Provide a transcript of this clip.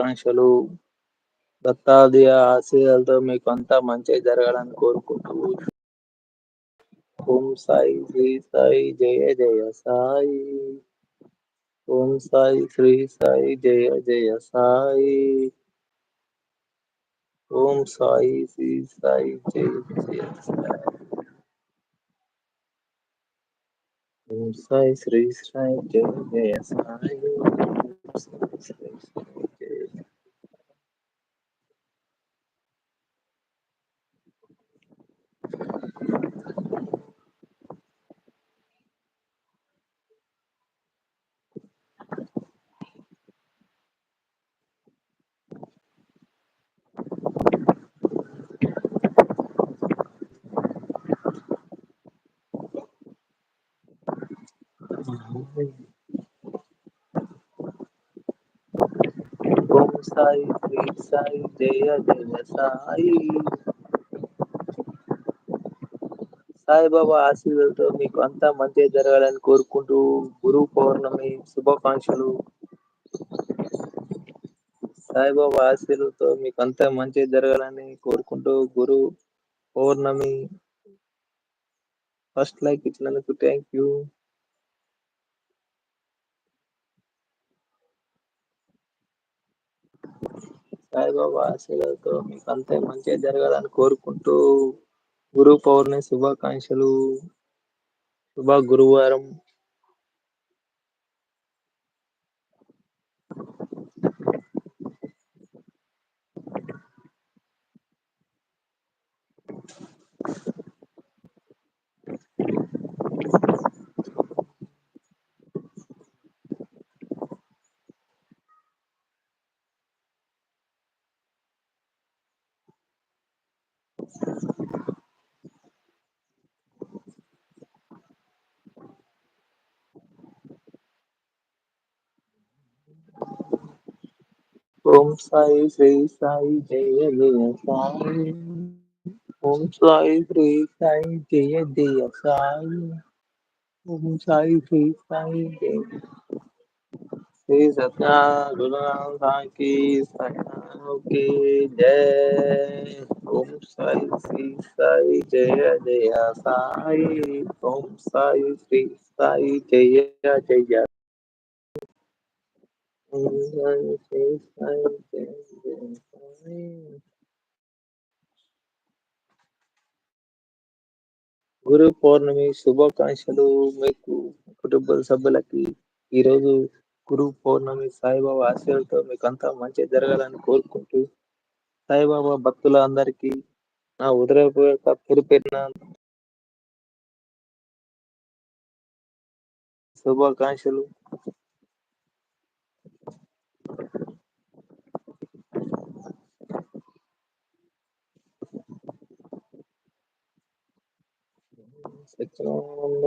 శుభాకాంక్షలు దత్తాత్రేయ ఆశీస్సులతో మీకు అంతా మంచి జరగాలని కోరుకుంటూ ఓం సాయి శ్రీ సాయి జయ జయ సాయి. ఓం సాయి శ్రీ సాయి జయ జయ సాయి. ఓం సాయి శ్రీ సాయి జయ జయ సాయి. ఓం సాయి శ్రీ సాయి జయ జయ సాయి. ఓం సాయి శ్రీ సాయి జయ జయ సాయి. సాయిబాబా ఆశీర్వాదంతో మీకు అంతా మంచి జరగాలని కోరుకుంటూ గురు పౌర్ణమి శుభాకాంక్షలు. సాయిబాబా ఆశీర్వాదంతో మీకు అంతా మంచి జరగాలని కోరుకుంటూ గురు పౌర్ణమి. ఫస్ట్ లైక్ ఇచ్చినందుకు థ్యాంక్ యూ సాయిబాబా ఆశీర్వాదంతో మీకు అంత మంచిగా జరగాలని కోరుకుంటూ గురు పౌర్ణమి శుభాకాంక్షలు శుభ గురువారం Om Sai Sri Sai Jaya Jaya Sai Om Sai Sri Sai Jaya Jaya Sai Om Sai Sri Sai Jaya Sri Satya Guru Sai Ki Sai Ki Jai Om Sai Shri Sai జయ జయ సాయి. ఓం సాయి శ్రీ సాయి జయ జయ. ఓం సాయి శ్రీ సాయి జయ జయ సాయి. గురు పౌర్ణమి శుభాకాంక్షలు మీకు కుటుంబ సభ్యులకి. ఈ రోజు గురు పౌర్ణమి సాయిబాబా ఆశయాలతో మీకు అంతా మంచి జరగాలని కోరుకుంటూ సాయిబాబా భక్తుల అందరికీ నా ఉదయపూర్వక పేరు పెట్టిన శుభాకాంక్షలు. సత్యనారాయణ